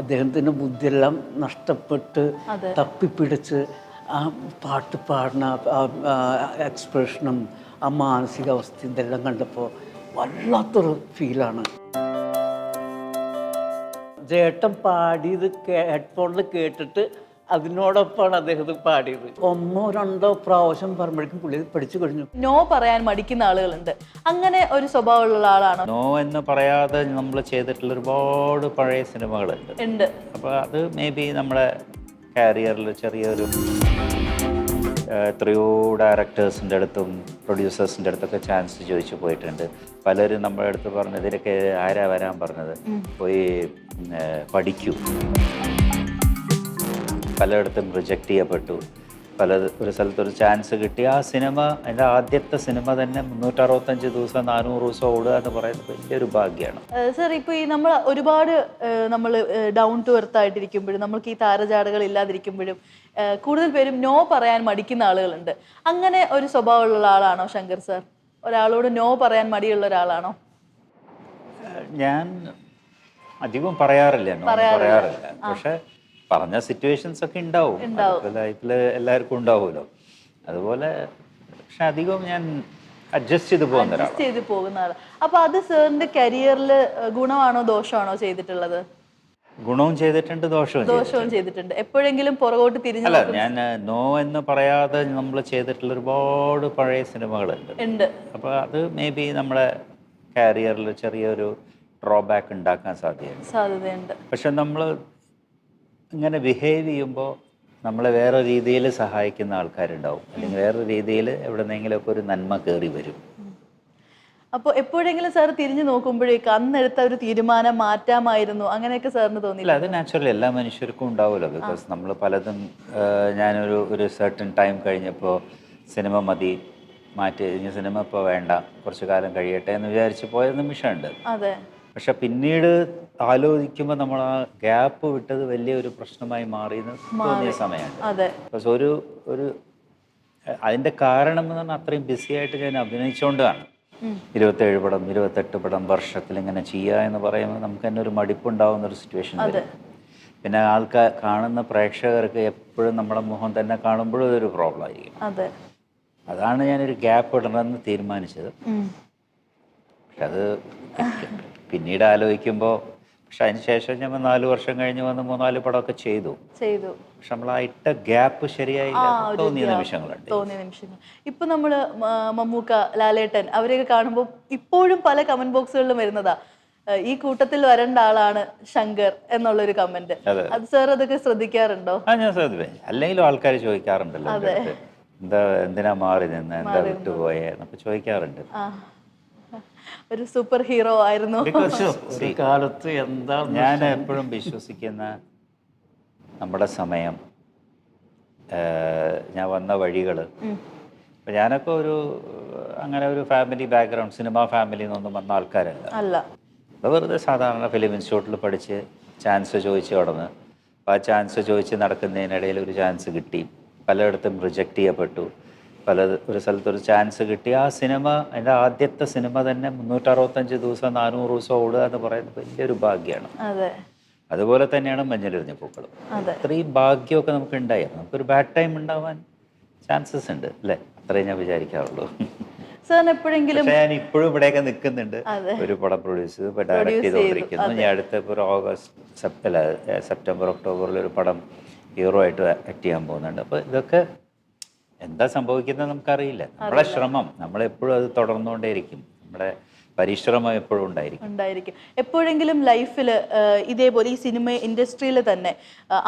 അദ്ദേഹത്തിന്റെ ബുദ്ധിയെല്ലാം നഷ്ടപ്പെട്ട്. തപ്പിപ്പിടിച്ച് ആ പാട്ട് പാടുന്ന എക്സ്പ്രഷനും ആ മാനസികാവസ്ഥ ഇതെല്ലാം കണ്ടപ്പോൾ വല്ലാത്തൊരു ഫീലാണ് ജേട്ടൻ പാടിയത് ഹെഡ്ഫോണിൽ കേട്ടിട്ട് അതിനോടൊപ്പമാണ് അദ്ദേഹം ഇത് പാടിയത്. ഒന്നോ രണ്ടോ പ്രാവശ്യം പറയുമ്പോഴേക്കും പുള്ളി പഠിച്ചു കഴിഞ്ഞു. നോ പറയാൻ മടിക്കുന്ന ആളുകളുണ്ട്. അങ്ങനെ ഒരു സ്വഭാവമുള്ള ആളാണ്? നോ എന്ന് പറയാതെ നമ്മൾ ചെയ്തിട്ടുള്ള ഒരുപാട് പഴയ സിനിമകളുണ്ട്. ഉണ്ട്. അപ്പോൾ അത് മേ ബി നമ്മുടെ കാരിയറിൽ ചെറിയൊരു എത്രയോ ഡയറക്ടേഴ്സിന്റെ അടുത്തും പ്രൊഡ്യൂസേഴ്സിന്റെ അടുത്തൊക്കെ ചാൻസ് ചോദിച്ചു പോയിട്ടുണ്ട്. പലരും നമ്മുടെ അടുത്ത് പറഞ്ഞത് ഇതിലൊക്കെ ആരാ വരാൻ പറഞ്ഞത്? പോയി പഠിക്കൂ. പലയിടത്തും റിജക്റ്റ് ചെയ്യപ്പെട്ടു. പല ഒരു സ്ഥലത്തൊരു ചാൻസ് കിട്ടി. ആ സിനിമ അതിന്റെ ആദ്യത്തെ സിനിമ തന്നെ മുന്നൂറ്ററുപത്തഞ്ച് ദിവസം നാനൂറ് ദിവസം ഓടുക എന്ന് പറയുന്നത് വലിയൊരു ഭാഗ്യമാണ്. സർ ഇപ്പോൾ ഈ നമ്മൾ ഒരുപാട് നമ്മൾ ഡൗൺ ടു എർത്ത് ആയിട്ടിരിക്കുമ്പോഴും നമുക്ക് ഈ താരജാടകൾ ഇല്ലാതിരിക്കുമ്പോഴും കൂടുതൽ പേരും നോ പറയാൻ മടിക്കുന്ന ആളുകളുണ്ട്. അങ്ങനെ ഒരു സ്വഭാവമുള്ള ആളാണോ ശങ്കർ സർ ഒരാളോട് നോ പറയാൻ മടിയുള്ള ഒരാളാണോ? ഞാൻ അധികം പറയാറില്ല. പറയാറില്ല. പക്ഷെ പറഞ്ഞ സിറ്റുവേഷൻസ് ഒക്കെ ഉണ്ടാവും. ലൈഫിൽ എല്ലാവർക്കും ഉണ്ടാവുമല്ലോ. അതുപോലെ പക്ഷെ അധികം ഞാൻ അഡ്ജസ്റ്റ് ചെയ്ത് പോകുന്ന അഡ്ജസ്റ്റ് ചെയ്ത് പോകുന്ന ആൾ അപ്പൊ അത് സാറിന്റെ കരിയറിൽ ഗുണമാണോ ദോഷമാണോ ചെയ്തിട്ടുള്ളത്? ഗുണവും ചെയ്തിട്ടുണ്ട് ദോഷവും ദോഷവും ചെയ്തിട്ടുണ്ട്. എപ്പോഴെങ്കിലും പുറകോട്ട് തിരിഞ്ഞു അല്ല ഞാൻ നോ എന്ന് പറയാതെ നമ്മൾ ചെയ്തിട്ടുള്ള ഒരുപാട് പഴയ സിനിമകളുണ്ട്. ഉണ്ട്. അപ്പൊ അത് മേ ബി നമ്മുടെ കാരിയറിൽ ചെറിയൊരു ഡ്രോബാക്ക് ഉണ്ടാക്കാൻ സാധ്യതയുണ്ട്. സാധ്യതയുണ്ട്. പക്ഷെ നമ്മൾ ഇങ്ങനെ ബിഹേവ് ചെയ്യുമ്പോൾ നമ്മളെ വേറെ രീതിയിൽ സഹായിക്കുന്ന ആൾക്കാരുണ്ടാവും. അല്ലെങ്കിൽ വേറെ രീതിയിൽ എവിടെന്നെങ്കിലുമൊക്കെ ഒരു നന്മ കയറി വരും. അപ്പോൾ എപ്പോഴെങ്കിലും സാർ തിരിഞ്ഞു നോക്കുമ്പോഴേക്ക് അന്നെടുത്ത ഒരു തീരുമാനം മാറ്റാമായിരുന്നു. അങ്ങനെയൊക്കെ സാറിന് തോന്നിയില്ല? അത് നാച്ചുറലി എല്ലാ മനുഷ്യർക്കും ഉണ്ടാവുമല്ലോ. ബിക്കോസ് നമ്മൾ പലതും ഞാനൊരു ഒരു സർട്ടൺ ടൈം കഴിഞ്ഞപ്പോൾ സിനിമ മതി മാറ്റി ഇനി സിനിമ ഇപ്പോൾ വേണ്ട കുറച്ച് കാലം കഴിയട്ടെ എന്ന് വിചാരിച്ച് പോയ നിമിഷമുണ്ട്. അതെ. പക്ഷെ പിന്നീട് ആലോചിക്കുമ്പോൾ നമ്മൾ ആ ഗ്യാപ്പ് വിട്ടത് വലിയ ഒരു പ്രശ്നമായി മാറിയെന്ന് തോന്നിയ സമയമാണ്. അതെ. ബിക്കോസ് ഒരു ഒരു അതിന്റെ കാരണം എന്ന് പറഞ്ഞാൽ അത്രയും ബിസി ആയിട്ട് ഞാൻ അഭിനയിച്ചുകൊണ്ടാണ് ഇരുപത്തേഴ് പടം ഇരുപത്തെട്ട് പടം വർഷത്തിൽ ഇങ്ങനെ ചെയ്യുക എന്ന് പറയുമ്പോൾ നമുക്ക് തന്നെ ഒരു മടിപ്പുണ്ടാവുന്ന ഒരു സിറ്റുവേഷൻ വരും. പിന്നെ ആൾക്കാർ കാണുന്ന പ്രേക്ഷകർക്ക് എപ്പോഴും നമ്മുടെ മുഖം തന്നെ കാണുമ്പോഴും അതൊരു പ്രോബ്ലം ആയിരിക്കും. അതെ. അതാണ് ഞാനൊരു ഗ്യാപ്പ് ഇടണമെന്ന് തീരുമാനിച്ചത്. പക്ഷെ അത് പിന്നീട് ആലോചിക്കുമ്പോൾ പക്ഷെ അതിന് ശേഷം ഞാൻ നാല് വർഷം കഴിഞ്ഞ് വന്ന് മൂന്നാൽ പടമൊക്കെ ചെയ്തു. ചെയ്തു. പക്ഷെ നമ്മൾ ആ ഇട്ട ഗ്യാപ്പ് ഒരു തോന്നിയ നിമിഷങ്ങളുണ്ട്. തോന്നിയ നിമിഷങ്ങൾ. ഇപ്പൊ നമ്മൾ മമ്മൂക്ക ലാലേട്ടൻ അവരെയൊക്കെ കാണുമ്പോൾ ഇപ്പോഴും പല കമന്റ് ബോക്സുകളിലും വരുന്നതാ. ഈ കൂട്ടത്തിൽ വരേണ്ട ആളാണ് ശങ്കർ എന്നുള്ളൊരു കമന്റ് അതെ. സാർ അതൊക്കെ ശ്രദ്ധിക്കാറുണ്ടോ? ആ ഞാൻ ശ്രദ്ധിക്കും അല്ലെങ്കിലും ആൾക്കാർ ചോദിക്കാറുണ്ടല്ലോ എന്താ എന്തിനാ മാറി നിന്ന്? എന്താ വിട്ടുപോയേ? എന്നൊക്കെ ചോദിക്കാറുണ്ട്. ആ. ഒരു സൂപ്പർ ഹീറോ ആയിരുന്നു. ഒരു കാലത്ത് എന്താ ഞാൻ എപ്പോഴും വിശ്വസിക്കുന്ന നമ്മുടെ സമയം. ഞാൻ വന്ന വഴികൾ. ഞാനൊക്കെ ഒരു അങ്ങനെ ഒരു ഫാമിലി ബാക്ക്ഗ്രൗണ്ട് സിനിമ ഫാമിലി നിന്നൊന്നും വന്ന ആൾക്കാരല്ല. അല്ല. അപ്പോൾ വെറുതെ സാധാരണ ഫിലിം ഇൻസ്റ്റിറ്റ്യൂട്ടിൽ പഠിച്ച് ചാൻസ് ചോദിച്ച് കടന്ന് അപ്പോൾ ആ ചാൻസ് ചോദിച്ച് നടക്കുന്നതിനിടയിൽ ഒരു ചാൻസ് കിട്ടി. പലയിടത്തും റിജക്റ്റ് ചെയ്യപ്പെട്ടു. പല ഒരു സ്ഥലത്തൊരു ചാൻസ് കിട്ടി. ആ സിനിമ അതിന്റെ ആദ്യത്തെ സിനിമ തന്നെ മുന്നൂറ്ററുപത്തഞ്ച് ദിവസം നാനൂറ് ദിവസം ഓടുക എന്ന് പറയുന്നത് വലിയൊരു ഭാഗ്യമാണ് അതെ. അതുപോലെ തന്നെയാണ് മഞ്ഞളിറിഞ്ഞ പൂക്കളും. ഇത്രയും ഭാഗ്യമൊക്കെ നമുക്ക് ഉണ്ടായി നമുക്കൊരു ബാഡ് ടൈം ഉണ്ടാവാൻ ചാൻസസ് ഉണ്ട് അല്ലേ? അത്രയും ഞാൻ വിചാരിക്കാറുള്ളൂ. എപ്പോഴെങ്കിലും ഞാൻ ഇപ്പോഴും ഇവിടെയൊക്കെ നിൽക്കുന്നുണ്ട്. ഒരു പടം പ്രൊഡ്യൂസ് ചെയ്ത് ഡയറക്ട് ഡയറക്റ്റ് ചെയ്തുകൊണ്ടിരിക്കുന്നു. ഞാൻ അടുത്ത ഒരു ഓഗസ്റ്റ് സെപ്റ്റ സെപ്റ്റംബർ ഒക്ടോബറിൽ ഒരു പടം ഹീറോ ആയിട്ട് ആക്ട് ചെയ്യാൻ പോകുന്നുണ്ട്. അപ്പോൾ ഇതൊക്കെ എന്താ സംഭവിക്കുന്നത് നമുക്കറിയില്ല. നമ്മുടെ ശ്രമം നമ്മളെപ്പോഴും അത് തുടർന്നുകൊണ്ടേയിരിക്കും. നമ്മുടെ പരിശ്രമം എപ്പോഴും ഉണ്ടായിരിക്കും. ഉണ്ടായിരിക്കും. എപ്പോഴെങ്കിലും ലൈഫിൽ ഇതേപോലെ ഈ സിനിമ ഇൻഡസ്ട്രിയിൽ തന്നെ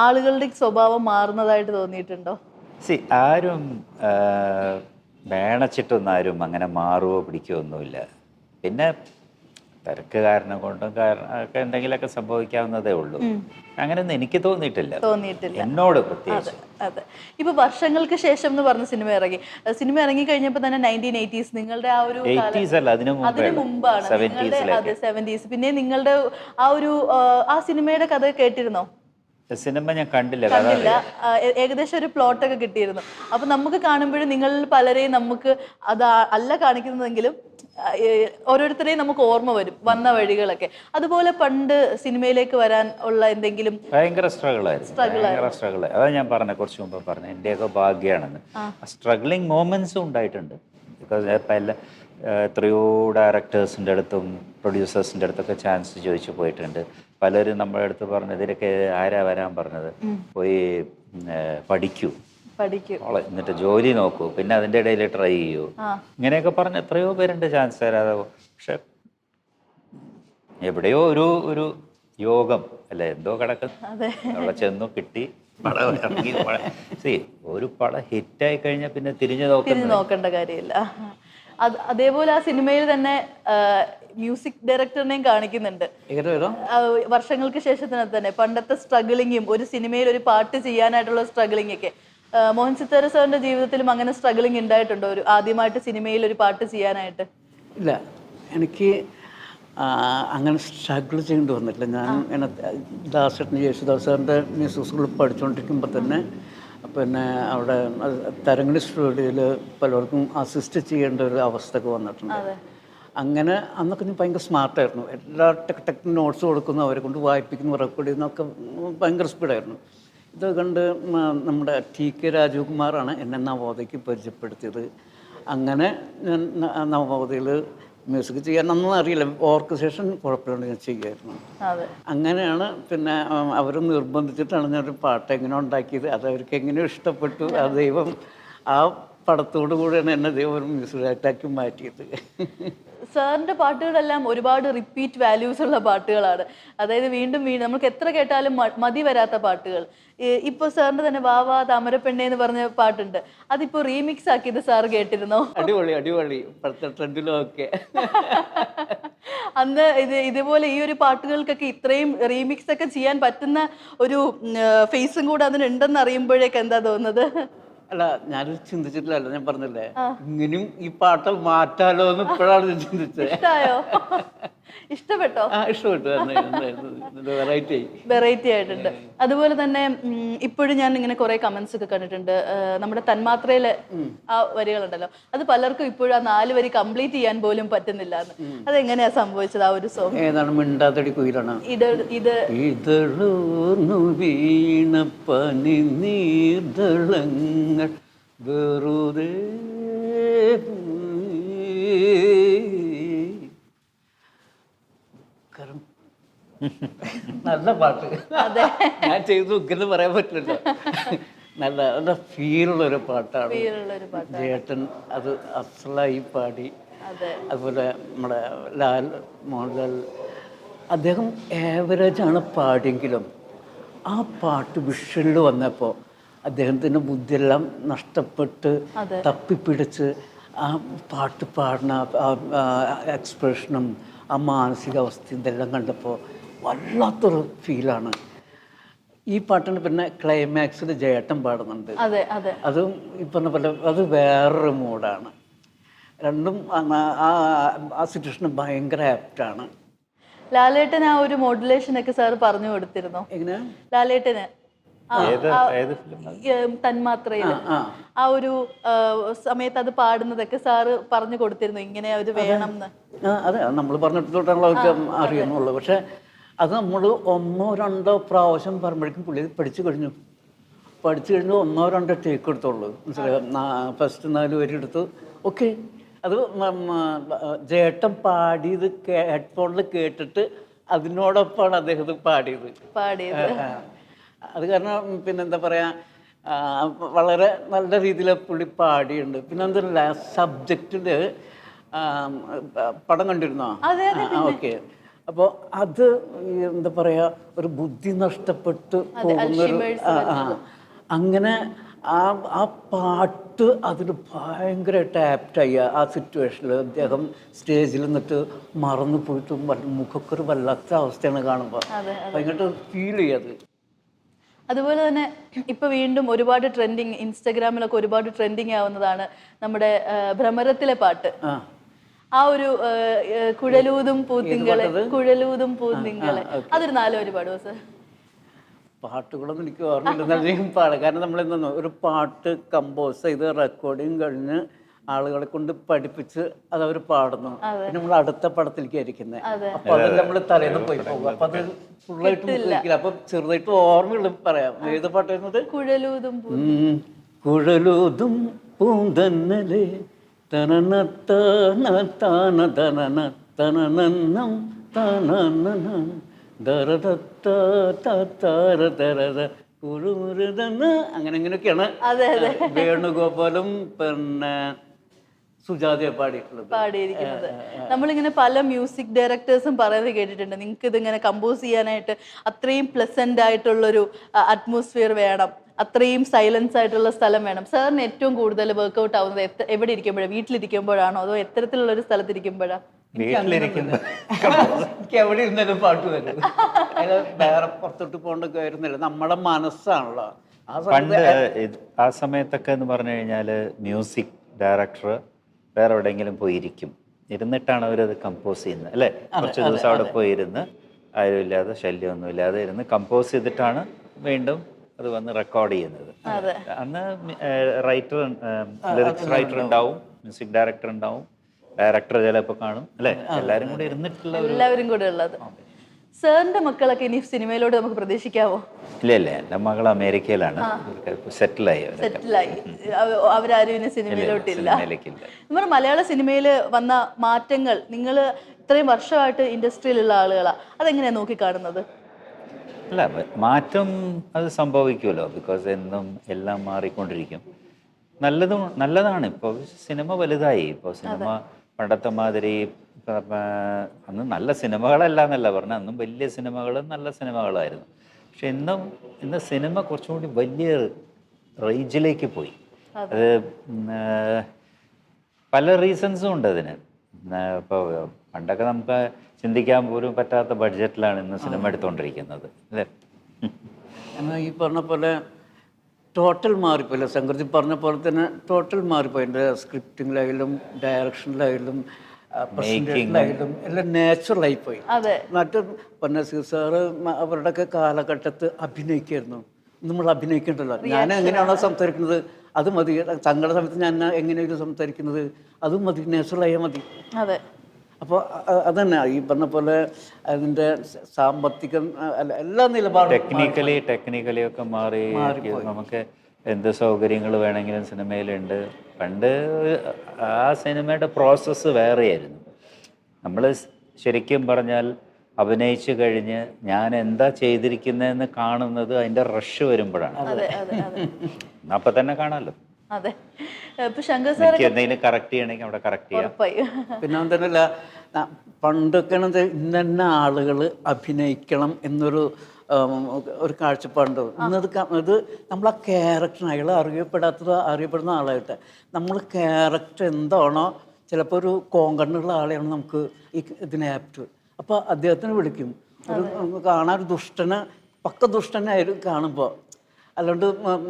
ആളുകളുടെ സ്വഭാവം മാറുന്നതായിട്ട് തോന്നിയിട്ടുണ്ടോ? സി ആരും വേണച്ചിട്ടൊന്നും ആരും അങ്ങനെ മാറുകയോ പിടിക്കുകയോ ഒന്നുമില്ല. പിന്നെ തിരക്ക് കാരണം കൊണ്ടും കാരണം ഒക്കെ എന്തെങ്കിലുമൊക്കെ സംഭവിക്കാവുന്നതേ ഉള്ളൂ. അങ്ങനെയൊന്നും എനിക്ക് തോന്നിയിട്ടില്ല. തോന്നിയിട്ടില്ല. എന്നോട് പ്രത്യേകിച്ച്. അതെ ഇപ്പൊ വർഷങ്ങൾക്ക് ശേഷം എന്ന് പറഞ്ഞ സിനിമ ഇറങ്ങി. സിനിമ ഇറങ്ങി കഴിഞ്ഞപ്പോൾ തന്നെ നയന്റീൻ എയ്റ്റീസ് നിങ്ങളുടെ ആ ഒരു അതിനു മുമ്പാണ്. അതെ സെവന്റീസ് പിന്നെ നിങ്ങളുടെ ആ ഒരു ആ, സിനിമയുടെ കഥ കേട്ടിരുന്നോ? സിനിമ ഞാൻ കണ്ടില്ല കണ്ടില്ല. ഏകദേശം ഒരു പ്ലോട്ടൊക്കെ കിട്ടിയിരുന്നു. അപ്പൊ നമുക്ക് കാണുമ്പോഴും നിങ്ങൾ പലരെയും നമുക്ക് അത് അല്ല കാണിക്കുന്നതെങ്കിലും ഓരോരുത്തരെയും നമുക്ക് ഓർമ്മ വരും വന്ന വഴികളൊക്കെ. അതുപോലെ പണ്ട് സിനിമയിലേക്ക് വരാൻ ഉള്ള എന്തെങ്കിലും ഭയങ്കര സ്ട്രഗിളായിരുന്നു. ആയിരുന്നു സ്ട്രഗിൾ അതാ ഞാൻ പറഞ്ഞ കുറച്ച് മുമ്പ് പറഞ്ഞ എന്റെയൊക്കെ ഭാഗ്യമാണെന്ന് സ്ട്രഗ്ലിംഗ് മോമെന്റ്സും ഉണ്ടായിട്ടുണ്ട്. ബിക്കോസ് പല എത്രയോ ഡയറക്ടേഴ്സിന്റെ അടുത്തും പ്രൊഡ്യൂസേഴ്സിന്റെ അടുത്തൊക്കെ ചാൻസ് ചോദിച്ചു പോയിട്ടുണ്ട്. പലരും നമ്മുടെ അടുത്ത് പറഞ്ഞു ഇതിലൊക്കെ ആരാ വരാൻ പറഞ്ഞത്? പോയി പഠിക്കൂ. പഠിക്കും. ഓളെ എന്നിട്ട് ജോലി നോക്കൂ. പിന്നെ അതിന്റെ ഇടയിൽ ട്രൈ ചെയ്യൂ. ഇങ്ങനെയൊക്കെ പറഞ്ഞ് എത്രയോ പേരുണ്ട് ചാൻസ് തരാതെ. പക്ഷെ എവിടെയോ ഒരു ഒരു യോഗം അല്ലെ? എന്തോ കിടക്കുന്നു അതെ. അവിടെ ചെന്നു കിട്ടി. പടം ഇറങ്ങി സി ഒരു പടം ഹിറ്റായി കഴിഞ്ഞാൽ പിന്നെ തിരിഞ്ഞു തിരിഞ്ഞു നോക്കുന്നത് നോക്കേണ്ട കാര്യമില്ല. അത് അതേപോലെ ആ സിനിമയിൽ തന്നെ മ്യൂസിക് ഡയറക്ടറിനെയും കാണിക്കുന്നുണ്ട്. എങ്ങനെ വരാം? ആ, വർഷങ്ങൾക്ക് ശേഷത്തിനകത്ത് തന്നെ. പണ്ടത്തെ സ്ട്രഗിളിങ്ങും ഒരു സിനിമയിൽ ഒരു പാട്ട് ചെയ്യാനായിട്ടുള്ള സ്ട്രഗിളിംഗ് ഒക്കെ. മോഹൻ സിത്താര സാറിന്റെ ജീവിതത്തിലും അങ്ങനെ സ്ട്രഗിളിംഗ് ഉണ്ടായിട്ടുണ്ടോ? ഒരു ആദ്യമായിട്ട് സിനിമയിൽ ഒരു പാട്ട് ചെയ്യാനായിട്ട്. ഇല്ല. എനിക്ക് അങ്ങനെ സ്ട്രഗിൾ ചെയ്യേണ്ടി വന്നിട്ടില്ല. ഞാൻ ഇങ്ങനെ ദാസേട്ടൻ യേശുദാസ് സാറിന്റെ മ്യൂസിക് സ്കൂളിൽ പഠിച്ചുകൊണ്ടിരിക്കുമ്പോൾ തന്നെ പിന്നെ അവിടെ തരംഗണി സ്റ്റുഡിയോയിൽ പലർക്കും അസിസ്റ്റ് ചെയ്യേണ്ട ഒരു അവസ്ഥയൊക്കെ വന്നിട്ടുണ്ട്. അങ്ങനെ അന്നൊക്കെ ഞാൻ ഭയങ്കര സ്മാർട്ടായിരുന്നു എല്ലാ ടെക് ടെക് നോട്ട്സ് കൊടുക്കുന്നു അവരെ കൊണ്ട് വായിപ്പിക്കുന്നു റെക്കോർഡ് ചെയ്യുന്നൊക്കെ ഭയങ്കര സ്പീഡായിരുന്നു ഇത് കണ്ട് നമ്മുടെ ടി കെ രാജീവ്കുമാറാണ് എന്നെ നവോദയ്ക്ക് പരിചയപ്പെടുത്തിയത്. അങ്ങനെ ഞാൻ നവോദയിൽ മ്യൂസിക് ചെയ്യാൻ ഒന്നും അറിയില്ല. ഓർക്കസ്ട്രേഷൻ കുഴപ്പമില്ല ഞാൻ ചെയ്യായിരുന്നു. അങ്ങനെയാണ് പിന്നെ അവർ നിർബന്ധിച്ചിട്ടാണ് ഞാനൊരു പാട്ട് എങ്ങനെ ഉണ്ടാക്കിയത് അത് അവർക്ക് എങ്ങനെ ഇഷ്ടപ്പെട്ടു ആ ദൈവം ആ പടത്തോടു കൂടിയാണ് എന്നെ ദൈവം ഒരു മ്യൂസിക് ഡയറക്ടറാക്കി മാറ്റിയത്. സാറിന്റെ പാട്ടുകളെല്ലാം ഒരുപാട് റിപ്പീറ്റ് വാല്യൂസ് ഉള്ള പാട്ടുകളാണ്. അതായത് വീണ്ടും വീണ്ടും നമുക്ക് എത്ര കേട്ടാലും മതി വരാത്ത പാട്ടുകൾ. ഇപ്പോൾ ഇപ്പൊ സാറിന്റെ തന്നെ വാവാ താമരപ്പെണ്ണെ എന്ന് പറഞ്ഞ പാട്ടുണ്ട്. അതിപ്പോ റീമിക്സ് ആക്കിയത് സാർ കേട്ടിരുന്നോ? അടിപൊളി അടിപൊളി. ട്രെൻഡിലൊക്കെ. ട്രെൻഡിലും അന്ന് ഇത് ഇതുപോലെ ഈ ഒരു പാട്ടുകൾക്കൊക്കെ ഇത്രയും റീമിക്സ് ഒക്കെ ചെയ്യാൻ പറ്റുന്ന ഒരു ഫേസും കൂടെ അതിനുണ്ടെന്ന് അറിയുമ്പോഴേക്ക് എന്താ തോന്നുന്നത്? അല്ല ഞാൻ ചിന്തിച്ചിട്ടില്ല ഞാൻ പറഞ്ഞില്ലേ? ഇങ്ങനെയും ഈ പാട്ട് മാറ്റാലോ എന്ന് ഇപ്പോഴാണ് ഞാൻ ചിന്തിച്ചത് ഇഷ്ടപ്പെട്ടോ? ഇഷ്ടപ്പെട്ടു. വെറൈറ്റി വെറൈറ്റി ആയിട്ടുണ്ട്. അതുപോലെ തന്നെ ഇപ്പോഴും ഞാൻ ഇങ്ങനെ കുറെ കമന്റ്സ് ഒക്കെ കണ്ടിട്ടുണ്ട്. നമ്മുടെ തന്മാത്രയിലെ ആ വരികളുണ്ടല്ലോ. അത് പലർക്കും ഇപ്പോഴും ആ നാല് വരി കംപ്ലീറ്റ് ചെയ്യാൻ പോലും പറ്റുന്നില്ല അതെങ്ങനെയാ സംഭവിച്ചത് ആ ഒരു സോങ് ഏതാണ് മിണ്ടാത്തടി കുയിലാണ്. ഇത് ഇത് ഇതളൂർന്നു വീണ പനി നീർദളങ്ങൾ വെറുതെ നല്ല പാട്ട് അതെ ഞാൻ ചെയ്തു ഉഗ്രെന്ന് പറയാൻ പറ്റില്ല നല്ല നല്ല ഫീലുള്ള ഒരു പാട്ടാണ് ജേട്ടൻ അത് അസലായി പാടി അതെ അതുപോലെ നമ്മുടെ ലാൽ മോഹൻലാൽ അദ്ദേഹം ആണ് പാടിയെങ്കിലും ആ പാട്ട് വിഷ്വലിൽ വന്നപ്പോൾ അദ്ദേഹത്തിന്റെ ബുദ്ധിയെല്ലാം നഷ്ടപ്പെട്ട്. തപ്പിപ്പിടിച്ച് ആ പാട്ട് പാടുന്ന എക്സ്പ്രഷനും ആ മാനസികാവസ്ഥയും ഇതെല്ലാം കണ്ടപ്പോൾ വല്ലാത്തൊരു ഫീലാണ്. ഈ പാട്ടിന് പിന്നെ ക്ലൈമാക്സിൽ ജയട്ടം പാടുന്നുണ്ട്. അതെ അതെ. അതും ഈ പറഞ്ഞ പോലെ അത് വേറൊരു മൂഡാണ്. രണ്ടും ആ- സിറ്റുവേഷന് ഭയങ്കര ആപ്റ്റാണ് ലാലേട്ടൻ ആ ഒരു മോഡുലേഷൻ ഒക്കെ സാർ പറഞ്ഞു കൊടുത്തിരുന്നു. എങ്ങനെ? ലാലേട്ടന് തന്മാത്രയിൽ. ആ ഒരു സമയത്ത് അത് പാടുന്നതൊക്കെ സാറ് പറഞ്ഞു കൊടുത്തിരുന്നു. ഇങ്ങനെ അവർ വേണം എന്ന്. അതെ. നമ്മൾ പറഞ്ഞിട്ടുള്ളൂ അറിയുന്നുള്ളൂ. പക്ഷെ അത് നമ്മൾ ഒന്നോ രണ്ടോ പ്രാവശ്യം പറയുമ്പോഴേക്കും പുള്ളി പഠിച്ചു കഴിഞ്ഞു. പഠിച്ചു കഴിഞ്ഞു ഒന്നോ രണ്ടോ ടേക്ക് എടുത്തോളൂ മനസ്സിലായി? ഫസ്റ്റ് നാല് വരി എടുത്ത്. ഓക്കെ അത് ജേട്ടൻ പാടിയത് ഹെഡ്ഫോണിൽ കേട്ടിട്ട് അതിനോടൊപ്പമാണ് അദ്ദേഹം പാടിയത്. പാടിയത്. അത് കാരണം പിന്നെന്താ പറയാ വളരെ നല്ല രീതിയിൽ പുള്ളി പാടിയുണ്ട് പിന്നെ എന്തല്ല സബ്ജക്റ്റിൽ പടം കണ്ടിരുന്നോ? ഓക്കെ അപ്പോൾ അത് എന്താ പറയാ ഒരു ബുദ്ധി നഷ്ടപ്പെട്ട് പോകുന്നൊരു. അങ്ങനെ ആ ആ പാട്ട് അതിന് ഭയങ്കരമായിട്ട് ആപ്റ്റായി ആ സിറ്റുവേഷനിൽ അദ്ദേഹം സ്റ്റേജിൽ നിന്നിട്ട് മറന്നു പോയിട്ട് മുഖക്കൊരു മുഖമൊക്കെ ഒരു വല്ലാത്ത അവസ്ഥയാണ് കാണുമ്പോൾ ഭയങ്കരമായിട്ട് ഫീൽ ചെയ്യത് അതുപോലെ തന്നെ ഇപ്പൊ വീണ്ടും ഒരുപാട് ട്രെൻഡിങ് ഇൻസ്റ്റഗ്രാമിലൊക്കെ ഒരുപാട് ട്രെൻഡിങ് ആവുന്നതാണ് നമ്മുടെ ഭ്രമരത്തിലെ പാട്ട്. ആ ഒരു കുഴലൂതും പൂത്തിങ്കളെ? കുഴലൂതും പൂത്തിങ്കളെ. അതൊരു നാലോ ഒരു പാടുവോ സർ പാട്ടുകളൊന്നും എനിക്ക് എന്നാലും പാടാം. കാരണം നമ്മൾ എന്താ ഒരു പാട്ട് കമ്പോസ് ചെയ്ത് റെക്കോർഡിങ് കഴിഞ്ഞ് ആളുകളെ കൊണ്ട് പഠിപ്പിച്ച് അത് അവർ പാടുന്നു പിന്നെ നമ്മൾ അടുത്ത പടത്തിലേക്ക് ആയിരിക്കുന്നത് അപ്പൊ അത് നമ്മൾ തലേന്ന് പോയി പോകും അപ്പൊ അത് ഫുള്ളായിട്ട് അപ്പൊ ചെറുതായിട്ട് ഓർമ്മയുള്ള പറയാം. ഏത് പാട്ടായിരുന്നത്? കുഴലൂതും. കുഴലൂതും പൂന്തന്നലെ തനനന ദരദത്ത കുഴുമുരുതന്ന അങ്ങനെ അങ്ങനെയൊക്കെയാണ് അതെ അതെ. വേണുഗോപാലും പിന്നെ സുജാതയെ പാടിയിട്ടുള്ളത്. പാടിയിരിക്കുന്നത്. നമ്മളിങ്ങനെ പല മ്യൂസിക് ഡയറക്ടേഴ്സും പറയുന്നത് കേട്ടിട്ടുണ്ട്. നിങ്ങൾക്ക് ഇതിങ്ങനെ കമ്പോസ് ചെയ്യാനായിട്ട് അത്രയും പ്ലസന്റ് ആയിട്ടുള്ളൊരു അറ്റ്മോസ്ഫിയർ വേണം. അത്രയും സൈലൻസ് ആയിട്ടുള്ള സ്ഥലം വേണം. സാറിന് ഏറ്റവും കൂടുതൽ വർക്ക്ഔട്ട് ആവുന്നത് എത്ര- എവിടെ ഇരിക്കുമ്പോഴാണ് വീട്ടിലിരിക്കുമ്പോഴാണോ? അതോ എത്തരത്തിലുള്ള ഒരു സ്ഥലത്തിരിക്കുമ്പോഴാണ് എനിക്ക് എവിടെ ഇരുന്നാലും പാട്ട് വരും. വേറെ പുറത്തോട്ട് പോകേണ്ട കാര്യമൊന്നുമില്ല നമ്മുടെ മനസ്സാണല്ലോ. ആ പണ്ട് ആ സമയത്തൊക്കെ എന്ന് പറഞ്ഞു കഴിഞ്ഞാൽ മ്യൂസിക് ഡയറക്ടർ വേറെ എവിടെയെങ്കിലും പോയിരിക്കും. ഇരുന്നിട്ടാണ് അവരത് കമ്പോസ് ചെയ്യുന്നത് അല്ലേ? കുറച്ച് ദിവസം അവിടെ പോയി ഇരുന്ന് ശല്യമൊന്നും ഇല്ലാതെ ഇരുന്ന് കമ്പോസ് ചെയ്തിട്ടാണ് വീണ്ടും അത് വന്ന് റെക്കോർഡ് ചെയ്യുന്നത്. അന്ന് റൈറ്റർ ലിറിക്സ് റൈറ്റർ ഉണ്ടാവും മ്യൂസിക് ഡയറക്ടർ ഉണ്ടാവും ഡയറക്ടർ ചിലപ്പോൾ കാണും അല്ലേ? എല്ലാവരും കൂടി ഇരുന്നിട്ടുള്ള എല്ലാവരും കൂടെ ഉള്ളത്. സാറിന്റെ മക്കളൊക്കെ ഇനി സിനിമയിലോട്ട് നമുക്ക് പ്രതീക്ഷിക്കാവോ? ഇല്ല ഇല്ല. എന്റെ മകൾ അമേരിക്കയിലാണ്. സെറ്റിലായി സെറ്റിലായി. അവ- അവരാരും ഇനി സിനിമയിലോട്ടില്ല. നമ്മുടെ മലയാള സിനിമയിൽ വന്ന മാറ്റങ്ങൾ നിങ്ങൾ ഇത്രയും വർഷമായിട്ട് ഇൻഡസ്ട്രിയിലുള്ള ആളുകളാണ് അതെങ്ങനെയാ നോക്കിക്കാണുന്നത്? അല്ല മാറ്റം അത് സംഭവിക്കുമല്ലോ ബിക്കോസ് എന്നും എല്ലാം മാറിക്കൊണ്ടിരിക്കും. നല്ലതും നല്ലതാണ്. ഇപ്പോൾ സിനിമ വലുതായി. ഇപ്പോൾ സിനിമ പണ്ടത്തെ മാതിരി അന്ന് നല്ല സിനിമകളല്ല എന്നല്ല പറഞ്ഞത് അന്നും വലിയ സിനിമകളും നല്ല സിനിമകളായിരുന്നു. പക്ഷെ ഇന്നും ഇന്ന് സിനിമ കുറച്ചും കൂടി വലിയ റേഞ്ചിലേക്ക് പോയി. അത്. പല റീസൺസും ഉണ്ട് അതിന്. ഇപ്പോൾ പണ്ടൊക്കെ നമുക്ക് ചിന്തിക്കാൻ പോലും പറ്റാത്ത ബഡ്ജറ്റിലാണ് ഇന്ന് സിനിമ എടുത്തുകൊണ്ടിരിക്കുന്നത് അല്ലേ? എന്നാൽ ഈ പറഞ്ഞ പോലെ ടോട്ടൽ മാറിപ്പോയില്ല. സംഗതി പറഞ്ഞ പോലെ തന്നെ ടോട്ടൽ മാറിപ്പോയി എന്റെ സ്ക്രിപ്റ്റിങ്ങിലായാലും ഡയറക്ഷനിലായാലും പ്രസന്റേഷനിലായാലും എല്ലാം നാച്ചുറലായി പോയി അതെ. മറ്റു പൊന്നസീർ സാറ് അവരുടെ അവരുടെയൊക്കെ കാലഘട്ടത്ത് അഭിനയിക്കായിരുന്നു. നമ്മൾ അഭിനയിക്കണ്ടല്ലോ. ഞാൻ എങ്ങനെയാണോ സംസാരിക്കുന്നത് അത് മതി. തങ്ങളുടെ സമയത്ത് ഞാൻ എങ്ങനെയാണ് സംസാരിക്കുന്നത് അതും മതി. നാച്ചുറലായാൽ മതി. അതെ. അപ്പോൾ അതന്നെ. ഈ പറഞ്ഞ പോലെ അതിന്റെ സാമ്പത്തിക അല്ല എല്ലാ നിലപാടും ടെക്നിക്കലി ടെക്നിക്കലി ഒക്കെ മാറി നമുക്ക് എന്ത് സൗകര്യങ്ങൾ വേണമെങ്കിലും സിനിമയിലുണ്ട്. പണ്ട് ആ സിനിമയുടെ പ്രോസസ്സ് വേറെയായിരുന്നു. നമ്മൾ ശരിക്കും പറഞ്ഞാൽ അഭിനയിച്ചു കഴിഞ്ഞ് ഞാൻ എന്താ ചെയ്തിരിക്കുന്നതെന്ന് കാണുന്നത് അതിന്റെ റഷ് വരുമ്പോഴാണ്. അതെ അതെ അതെ. അപ്പം തന്നെ കാണാമല്ലോ അതെ. ഇപ്പൊ ശങ്കർ സാർ എനിക്ക് എന്തെങ്കിലും കറക്റ്റ് ചെയ്യണമെങ്കിൽ അവിടെ കറക്റ്റ് ചെയ്യാം. ഉറപ്പായി. പിന്നെ പണ്ടൊക്കെ ഇന്ന ആളുകൾ അഭിനയിക്കണം എന്നൊരു ഒരു കാഴ്ചപ്പാടുണ്ട്. ഇന്നത് ഇത് നമ്മൾ ആ ക്യാരക്ടർ അയാൾ അറിയപ്പെടാത്തത് അറിയപ്പെടുന്ന ആളായിട്ട്. നമ്മൾ ക്യാരക്ടർ എന്താണോ ചിലപ്പോൾ ഒരു കോങ്കണ്ണുള്ള ആളെയാണ് നമുക്ക് ഈ ഇതിന് ആപ്റ്റ് അപ്പോൾ അദ്ദേഹത്തിന് വിളിക്കും. ഒരു കാണാൻ ഒരു ദുഷ്ടന് പക്ക ദുഷ്ടനായാലും കാണുമ്പോൾ അല്ലാണ്ട്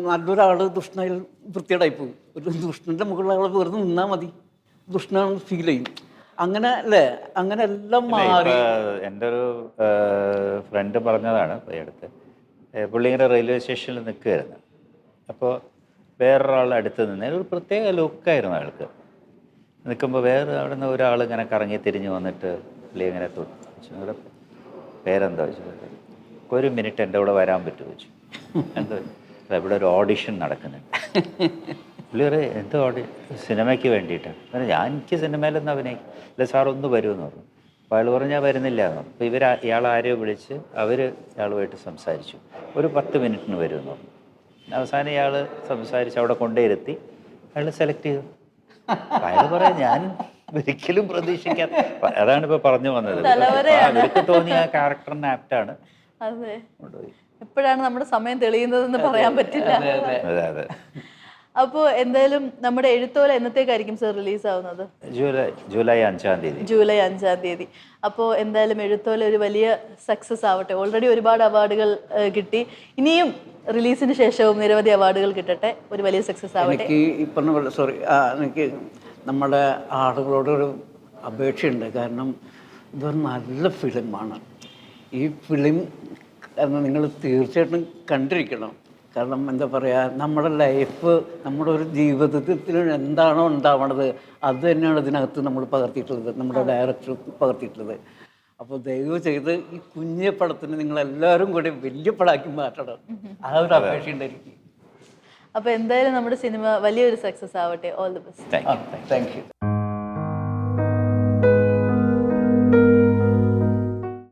നല്ലൊരാൾ ദുഷ്ണയിൽ വൃത്തിയേടായി പോകും ഒരു ദുഷ്ണന്റെ മുകളിൽ ആൾ വെറുതെ നിന്നാൽ മതി. ദുഷ്ണ ഫീൽ ചെയ്യും. അങ്ങനെ അല്ലേ? അങ്ങനെ എല്ലാം മാറി. എന്റെ ഒരു ഫ്രണ്ട് പറഞ്ഞതാണ് അടുത്ത്. പുള്ളി ഇങ്ങനെ റെയിൽവേ സ്റ്റേഷനിൽ നിൽക്കുകയായിരുന്നു അപ്പോൾ വേറൊരാൾ അടുത്ത് നിന്ന് ഒരു പ്രത്യേക ലുക്കായിരുന്നു അയാൾക്ക്. നിൽക്കുമ്പോൾ വേറെ അവിടെ നിന്ന് ഒരാൾ ഇങ്ങനെ കറങ്ങി തിരിഞ്ഞ് വന്നിട്ട് പുള്ളി ഇങ്ങനെ തൊട്ട് പേരെന്താ? ചോദിച്ചു. ഒരു മിനിറ്റ് എന്റെ കൂടെ വരാൻ പറ്റുമോ ചോദിച്ചു. എന്താ "അല്ല, ഇവിടെ ഒരു ഓഡിഷൻ നടക്കുന്നുണ്ട്. പുള്ളിയറെ എന്തോ ഓഡി സിനിമയ്ക്ക് വേണ്ടിയിട്ടാണ് പറഞ്ഞു ഞാൻ എനിക്ക് സിനിമയിലൊന്നും അഭിനയിക്കും ഇല്ല സാർ ഒന്ന് വരുമെന്ന് പറഞ്ഞു. അപ്പോൾ അയാൾ പറഞ്ഞാൽ വരുന്നില്ല എന്ന് അപ്പോൾ ഇവർ ഇയാൾ ആരെയോ വിളിച്ച് അവർ ഇയാളുമായിട്ട് സംസാരിച്ചു. ഒരു പത്ത് മിനിറ്റിന് വരുമെന്ന് പറഞ്ഞു. അവസാനം ഇയാൾ സംസാരിച്ച് അവിടെ കൊണ്ടുവരുത്തി അയാൾ സെലക്ട് ചെയ്തു. അയാൾ പറയാം ഞാൻ ഒരിക്കലും പ്രതീക്ഷിക്കാത്ത അതാണ് ഇപ്പോൾ പറഞ്ഞു വന്നത്. അവർക്ക് തോന്നിയ ആ ക്യാരക്ടറിന് ആപ്റ്റാണ് കൊണ്ടുപോയി. എപ്പോഴാണ് നമ്മുടെ സമയം തെളിയുന്നതെന്ന് പറയാൻ പറ്റില്ല. അതെ അതെ. അപ്പോൾ എന്തായാലും നമ്മുടെ എഴുത്തോല എന്നത്തേക്കായിരിക്കും സർ റിലീസ് ആവുന്നത് ജൂലൈ ജൂലൈ അഞ്ചാം തീയതി. ജൂലൈ അഞ്ചാം തീയതി. അപ്പോൾ എന്തായാലും എഴുത്തോല ഒരു വലിയ സക്സസ് ആവട്ടെ. ഓൾറെഡി ഒരുപാട് അവാർഡുകൾ കിട്ടി. ഇനിയും റിലീസിന് ശേഷവും നിരവധി അവാർഡുകൾ കിട്ടട്ടെ. ഒരു വലിയ സക്സസ് ആവട്ടെ. എനിക്ക് ഈ പറഞ്ഞ പോലെ സോറി എനിക്ക് നമ്മുടെ ആളുകളോടൊരു അപേക്ഷയുണ്ട്. കാരണം ഇതൊരു നല്ല ഫിലിമാണ് ഈ ഫിലിം നിങ്ങൾ തീർച്ചയായിട്ടും കണ്ടിരിക്കണം. കാരണം എന്താ പറയുക നമ്മുടെ ലൈഫ് നമ്മുടെ ഒരു ജീവിതത്തിൽ എന്താണോ ഉണ്ടാവണത് അത് തന്നെയാണ് ഇതിനകത്ത് നമ്മൾ പകർത്തിയിട്ടുള്ളത് നമ്മുടെ ഡയറക്ടർ പകർത്തിയിട്ടുള്ളത്. അപ്പോൾ ദയവ് ചെയ്ത് ഈ കുഞ്ഞു പടത്തിന് നിങ്ങൾ എല്ലാവരും കൂടി വലിയ പടാക്കി മാറ്റണം. ആ ഒരു അപേക്ഷ ഉണ്ടായിരിക്കും. അപ്പോൾ എന്തായാലും നമ്മുടെ സിനിമ വലിയൊരു സക്സസ് ആവട്ടെ. All the best thank you thank you